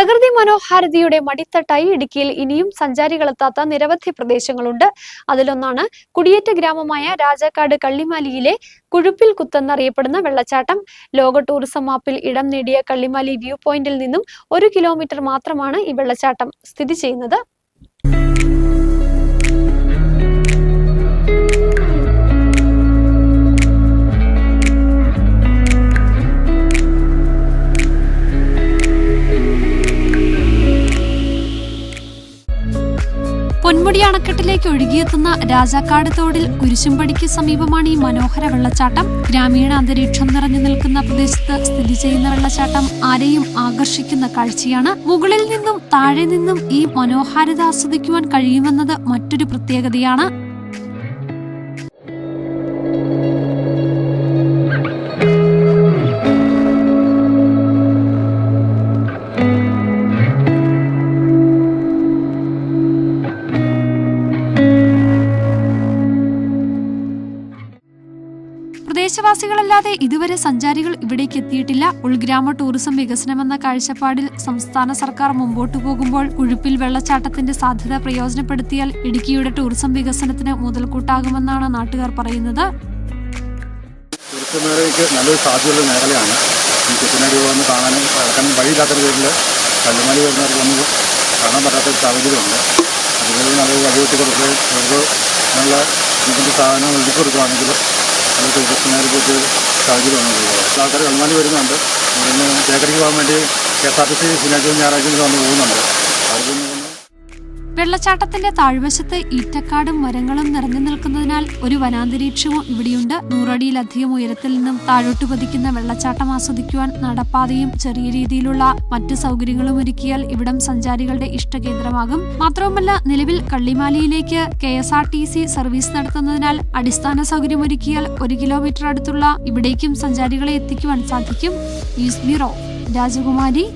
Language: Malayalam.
പ്രകൃതി മനോഹാരിതയുടെ മടിത്തട്ടായി ഇടുക്കിയിൽ ഇനിയും സഞ്ചാരികളെത്താത്ത നിരവധി പ്രദേശങ്ങളുണ്ട്. അതിലൊന്നാണ് കുടിയേറ്റ ഗ്രാമമായ രാജാക്കാട് കള്ളിമാലിയിലെ കുഴുപ്പിൽ കുത്തെന്നറിയപ്പെടുന്ന വെള്ളച്ചാട്ടം. ലോക ടൂറിസം മാപ്പിൽ ഇടം നേടിയ കള്ളിമാലി വ്യൂ പോയിന്റിൽ നിന്നും ഒരു കിലോമീറ്റർ മാത്രമാണ് ഈ വെള്ളച്ചാട്ടം സ്ഥിതി ചെയ്യുന്നത്. പൊന്മുടി അണക്കെട്ടിലേക്ക് ഒഴുകിയെത്തുന്ന രാജാക്കാട് തോടിൽ കുരിശുംപടിക്ക് സമീപമാണ് ഈ മനോഹര വെള്ളച്ചാട്ടം. ഗ്രാമീണ അന്തരീക്ഷം നിറഞ്ഞു നിൽക്കുന്ന പ്രദേശത്ത് സ്ഥിതി ചെയ്യുന്ന വെള്ളച്ചാട്ടം ആരെയും ആകർഷിക്കുന്ന കാഴ്ചയാണ്. മുകളിൽ നിന്നും താഴെ നിന്നും ഈ മനോഹാരിത ആസ്വദിക്കുവാൻ കഴിയുമെന്നത് മറ്റൊരു പ്രത്യേകതയാണ്. പ്രദേശവാസികളല്ലാതെ ഇതുവരെ സഞ്ചാരികൾ ഇവിടേക്ക് എത്തിയിട്ടില്ല. ഉൾഗ്രാമ ടൂറിസം വികസനമെന്ന കാഴ്ചപ്പാടിൽ സംസ്ഥാന സർക്കാർ മുമ്പോട്ടു പോകുമ്പോൾ കുഴുപ്പിൽ വെള്ളച്ചാട്ടത്തിന്റെ സാധ്യത പ്രയോജനപ്പെടുത്തിയാൽ ഇടുക്കിയുടെ ടൂറിസം വികസനത്തിന് മുതൽക്കൂട്ടാകുമെന്നാണ് നാട്ടുകാർ പറയുന്നത്. വരുന്നവർക്ക് നല്ല സാധനം ഒരുക്കി കൊടുക്കുകയാണെങ്കിൽ സാഹചര്യമാണ് ഉള്ളത് ആൾക്കാർ കല്ലുമലി വരുന്നുണ്ട്. ഇവിടുന്ന് പോകാൻ വേണ്ടി K S R T C ശനിയാഴ്ച ഞായറാഴ്ച വന്ന് പോകുന്നുണ്ട്. വന്ന് വെള്ളച്ചാട്ടത്തിന്റെ താഴ്വശത്ത് ഈറ്റക്കാടും മരങ്ങളും നിറഞ്ഞു നിൽക്കുന്നതിനാൽ ഒരു വനാന്തരീക്ഷവും ഇവിടെയുണ്ട്. നൂറടിയിലധികം ഉയരത്തിൽ നിന്നും താഴോട്ട് പതിക്കുന്ന വെള്ളച്ചാട്ടം ആസ്വദിക്കുവാൻ നടപ്പാതയും ചെറിയ രീതിയിലുള്ള മറ്റു സൗകര്യങ്ങളും ഒരുക്കിയാൽ ഇവിടം സഞ്ചാരികളുടെ ഇഷ്ടകേന്ദ്രമാകും. മാത്രവുമല്ല നിലവിൽ കള്ളിമാലിയിലേക്ക് K S R T C service നടത്തുന്നതിനാൽ അടിസ്ഥാന സൗകര്യം ഒരുക്കിയാൽ ഒരു കിലോമീറ്റർ അടുത്തുള്ള ഇവിടേക്കും സഞ്ചാരികളെ എത്തിക്കുവാൻ സാധിക്കും. ന്യൂസ് ബ്യൂറോ രാജകുമാരി